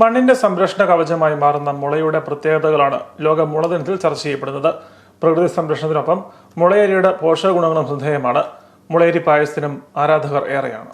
മണ്ണിന്റെ സംരക്ഷണ കവചമായി മാറുന്ന മുളയുടെ പ്രത്യേകതകളാണ് ലോക മുളദിനത്തിൽ ചർച്ച ചെയ്യപ്പെടുന്നത്. പ്രകൃതി സംരക്ഷണത്തിനൊപ്പം മുളയരിയുടെ പോഷക ഗുണങ്ങളും ശ്രദ്ധേയമാണ് മുളയരി പായസത്തിനും ആരാധകർ ഏറെയാണ്.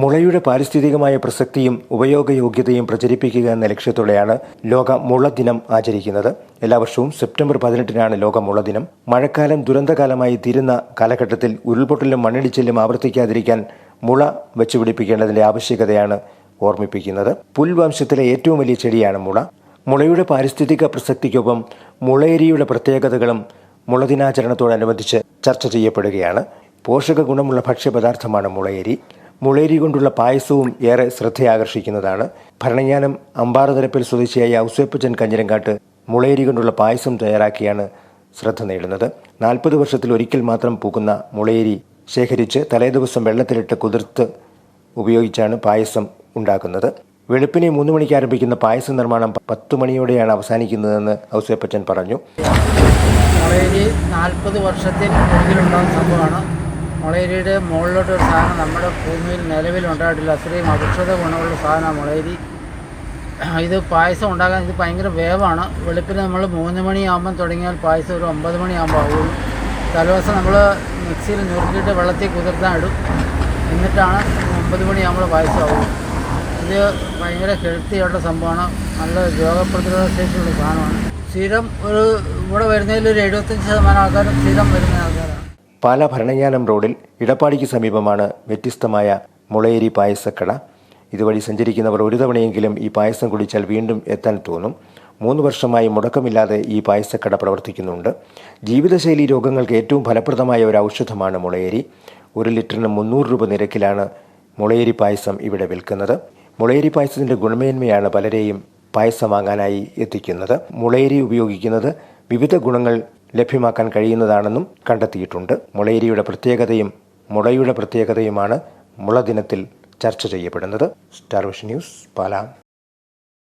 മുളയുടെ പാരിസ്ഥിതികമായ പ്രസക്തിയും ഉപയോഗയോഗ്യതയും പ്രചരിപ്പിക്കുക എന്ന ലക്ഷ്യത്തോടെയാണ് ലോക മുള ദിനം ആചരിക്കുന്നത്. എല്ലാ വർഷവും സെപ്റ്റംബർ പതിനെട്ടിനാണ് ലോക മുള ദിനം മഴക്കാലം ദുരന്തകാലമായി തീരുന്ന കാലഘട്ടത്തിൽ ഉരുൾപൊട്ടലും മണ്ണിടിച്ചിലും ആവർത്തിക്കാതിരിക്കാൻ മുള വെച്ചുപിടിപ്പിക്കേണ്ടതിന്റെ ആവശ്യകതയാണ് ഓർമ്മിപ്പിക്കുന്നത്. പുൽവംശത്തിലെ ഏറ്റവും വലിയ ചെടിയാണ് മുള. മുളയുടെ പാരിസ്ഥിതിക പ്രസക്തിക്കൊപ്പം മുളയരിയുടെ പ്രത്യേകതകളും മുളദിനാചരണത്തോടനുബന്ധിച്ച് ചർച്ച ചെയ്യപ്പെടുകയാണ്. പോഷക ഗുണമുള്ള ഭക്ഷ്യപദാർത്ഥമാണ് മുളയരി. മുളയരി കൊണ്ടുള്ള പായസവും ഏറെ ശ്രദ്ധയാകർഷിക്കുന്നതാണ്. ഭരണജ്ഞാനം അമ്പാറതരപ്പിൽ സ്വദേശിയായ ഔസേപ്പച്ചൻ കഞ്ഞിരങ്കാട്ട് മുളയരി കൊണ്ടുള്ള പായസം തയ്യാറാക്കിയാണ് ശ്രദ്ധ നേടുന്നത്. നാൽപ്പത് വർഷത്തിൽ ഒരിക്കൽ മാത്രം പൂക്കുന്ന മുളയരി ശേഖരിച്ച് തലേദിവസം വെള്ളത്തിലിട്ട് കുതിർത്ത് ഉപയോഗിച്ചാണ് പായസം ഉണ്ടാക്കുന്നത്. വെളുപ്പിനെ മൂന്ന് മണിക്ക് ആരംഭിക്കുന്ന പായസ നിർമ്മാണം പത്തു മണിയോടെയാണ് അവസാനിക്കുന്നതെന്ന് ഔസേപ്പച്ചൻ പറഞ്ഞു. മുളയരി നാൽപ്പത് വർഷത്തിൽ കൂടുതലുണ്ടാകുന്ന സംഭവമാണ്. മുളേരിയുടെ മുകളിലോട്ട് ഒരു സാധനം നമ്മുടെ ഭൂമിയിൽ നിലവിലുണ്ടായിട്ടില്ല. അത്രയും അപക്ഷത ഗുണമുള്ള സാധനമാണ് മുളേരി. ഇത് പായസം ഉണ്ടാക്കാൻ ഇത് ഭയങ്കര വേവാണ്. വെളുപ്പിന് നമ്മൾ മൂന്ന് മണിയാകുമ്പം തുടങ്ങിയാൽ പായസം ഒരു ഒമ്പത് മണിയാകുമ്പോൾ ആവുള്ളൂ തലേദിവസം നമ്മൾ മിക്സിയിൽ നുറുക്കിയിട്ട് വെള്ളത്തിൽ കുതിർത്താൻ ഇടും. എന്നിട്ടാണ് ഒമ്പത് മണിയാകുമ്പോൾ പായസം ആവുള്ളൂ ഇത് ഭയങ്കര ഹെൽത്തിയുള്ള സംഭവമാണ്. നല്ല രോഗപ്രതിരോധ ശേഷിയുള്ള സാധനമാണ്. സ്ഥിരം ഒരു ഇവിടെ വരുന്നതിൽ ഒരു എഴുപത്തഞ്ച് ശതമാനം ആൾക്കാരും സ്ഥിരം വരുന്ന ആൾക്കാരാണ്. പാല ഭരണങ്ങാനം റോഡിൽ ഇടപ്പാടിക്ക് സമീപമാണ് വ്യത്യസ്തമായ മുളയേരി പായസക്കട. ഇതുവഴി സഞ്ചരിക്കുന്നവർ ഒരു തവണയെങ്കിലും ഈ പായസം കുടിച്ചാൽ വീണ്ടും എത്താൻ തോന്നും. മൂന്ന് വർഷമായി മുടക്കമില്ലാതെ ഈ പായസക്കട പ്രവർത്തിക്കുന്നുണ്ട്. ജീവിതശൈലി രോഗങ്ങൾക്ക് ഏറ്റവും ഫലപ്രദമായ ഒരു ഔഷധമാണ് മുളയേരി. ഒരു ലിറ്ററിന് മുന്നൂറ് രൂപ നിരക്കിലാണ് മുളയേരി പായസം ഇവിടെ വിൽക്കുന്നത്. മുളയരി പായസത്തിന്റെ ഗുണമേന്മയാണ് പലരെയും പായസം വാങ്ങാനായി എത്തിക്കുന്നത്. മുളയരി ഉപയോഗിക്കുന്നത് വിവിധ ഗുണങ്ങൾ ലഭ്യമാക്കാൻ കഴിയുന്നതാണെന്നും കണ്ടെത്തിയിട്ടുണ്ട്. മുളയരിയുടെ പ്രത്യേകതയും മുളയുടെ പ്രത്യേകതയുമാണ് മുള ദിനത്തിൽ ചർച്ച ചെയ്യപ്പെടുന്നത്. Star vision news Pala.